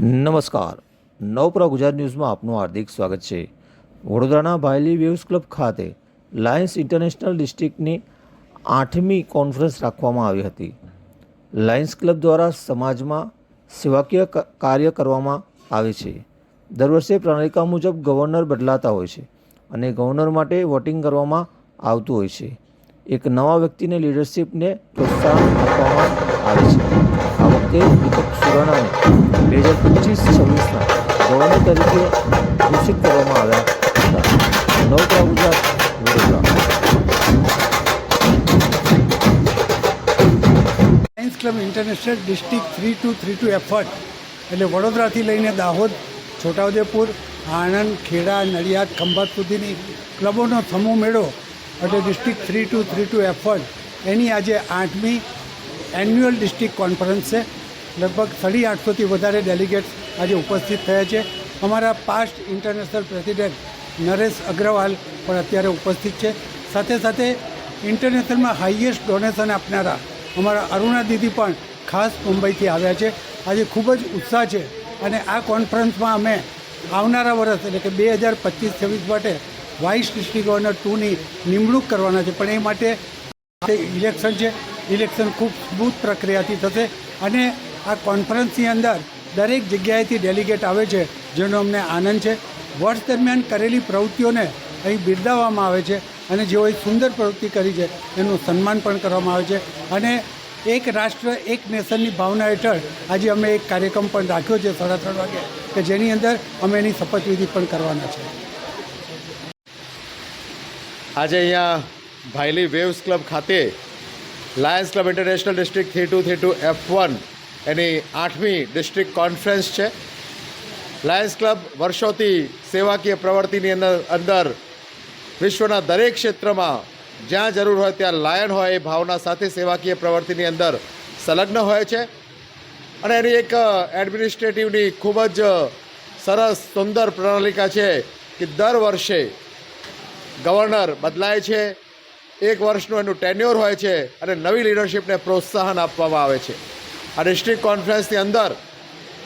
નમસ્કાર. નવપરા ગુજરાત ન્યૂઝમાં આપનું હાર્દિક સ્વાગત છે. વડોદરાના ભાયલી વેવ્સ ક્લબ ખાતે લાયન્સ ઇન્ટરનેશનલ ડિસ્ટ્રિક્ટની આઠમી કોન્ફરન્સ રાખવામાં આવી હતી. લાયન્સ ક્લબ દ્વારા સમાજમાં સેવાકીય કાર્ય કરવામાં આવે છે. દર વર્ષે પ્રણાલિકા મુજબ ગવર્નર બદલાતા હોય છે અને ગવર્નર માટે વોટિંગ કરવામાં આવતું હોય છે. એક નવા વ્યક્તિને લીડરશિપને પ્રોત્સાહન તરીકે ઘોષિત કરવામાં આવ્યા હતા નવપ્રા Gujarat Vadodara science club international district three two three two effort એટલે વડોદરાથી લઈને દાહોદ, છોટાઉદેપુર, આણંદ, ખેડા, નડિયાદ, ખંભાત સુધીની ક્લબોનો સમૂહ મેળો એટલે district three two three two effort એની આજે આઠમી એન્યુઅલ ડિસ્ટ્રિક્ટ કોન્ફરન્સ છે. લગભગ સાડી આઠસોથી વધારે ડેલિગેટ્સ આજે ઉપસ્થિત થયા છે. અમારા past international president Naresh Agrawal પણ અત્યારે ઉપસ્થિત છે. સાથે સાથે ઇન્ટરનેશનલમાં હાઈએસ્ટ ડોનેશન આપનારા અમારા અરુણા દીદી પણ ખાસ મુંબઈથી આવ્યા છે. આજે ખૂબ જ ઉત્સાહ છે અને આ કોન્ફરન્સમાં અમે આવનારા વર્ષ એટલે કે બે હજાર પચીસ છવ્વીસ માટે વાઇસ ડિસ્ટ્રિક્ટ ગવર્નર ટુની નિમણૂક કરવાના છે. પણ એ માટે ઇલેક્શન છે. ઇલેક્શન ખૂબ સ્મૂથ પ્રક્રિયાથી થશે અને આ કોન્ફરન્સની અંદર દરેક જગ્યાએથી ડેલિગેટ આવે છે, જેનો અમને આનંદ છે. વર્ષ દરમિયાન કરેલી પ્રવૃત્તિઓને અહીં બિરદાવવામાં આવે છે અને જેઓએ સુંદર પ્રવૃત્તિ કરી છે, એનું સન્માન પણ કરવામાં આવે છે. અને એક રાષ્ટ્ર, એક નેશનની ભાવના હેઠળ આજે અમે એક કાર્યક્રમ પણ રાખ્યો છે સાડા ત્રણ વાગે, કે જેની અંદર અમે એની શપથવિધિ પણ કરવાના છે. આજે અહીંયા ભાઈલી વેવ્સ ક્લબ ખાતે Lions club international district three two three two F one એની આઠમી ડિસ્ટ્રિક્ટ કોન્ફરન્સ છે. લાયન્સ ક્લબ વર્ષોથી સેવાકીય પ્રવૃત્તિની અંદર અંદર વિશ્વના દરેક ક્ષેત્રમાં જ્યાં જરૂર હોય ત્યાં લાયન હોય એ ભાવના સાથે સેવાકીય પ્રવૃત્તિની અંદર સંલગ્ન હોય છે. અને એની એક એડમિનિસ્ટ્રેટિવની ખૂબ જ સરસ, સુંદર પ્રણાલિકા છે કે દર વર્ષે ગવર્નર બદલાય છે. એક વર્ષનું એનું ટેન્યોર હોય છે અને નવી લીડરશિપને પ્રોત્સાહન આપવામાં આવે છે. આ ડિસ્ટ્રિક્ટ કોન્ફરન્સની અંદર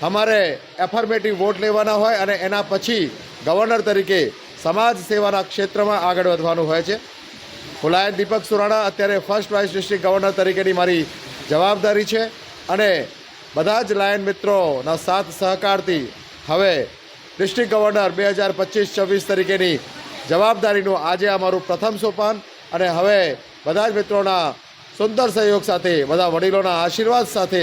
અમારે એફર્મેટિવ વોટ લેવાના હોય અને એના પછી ગવર્નર તરીકે સમાજ સેવાના ક્ષેત્રમાં આગળ વધવાનું હોય છે. ફુલાયન દીપક સુરાણા અત્યારે ફર્સ્ટ વાઇસ ડિસ્ટ્રિક્ટ ગવર્નર તરીકેની મારી જવાબદારી છે અને બધા જ લાયન મિત્રોના સાથ સહકારથી હવે ડિસ્ટ્રિક્ટ ગવર્નર બે હજાર પચીસ છવ્વીસ તરીકેની જવાબદારીનું આજે અમારું પ્રથમ સોપાન અને હવે બધા જ મિત્રોના સુંદર સહયોગ સાથે બધા વડીલોના આશીર્વાદ સાથે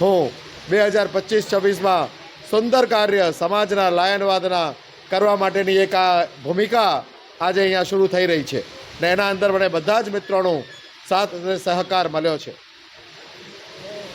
હું બે હજાર પચીસ છવ્વીસમાં સુંદર કાર્ય સમાજના લાયનવાદના કરવા માટેની એક આ ભૂમિકા આજે અહીંયા શરૂ થઈ રહી છે. ને એના અંદર મને બધા જ મિત્રોનો સાથ અને સહકાર મળ્યો છે.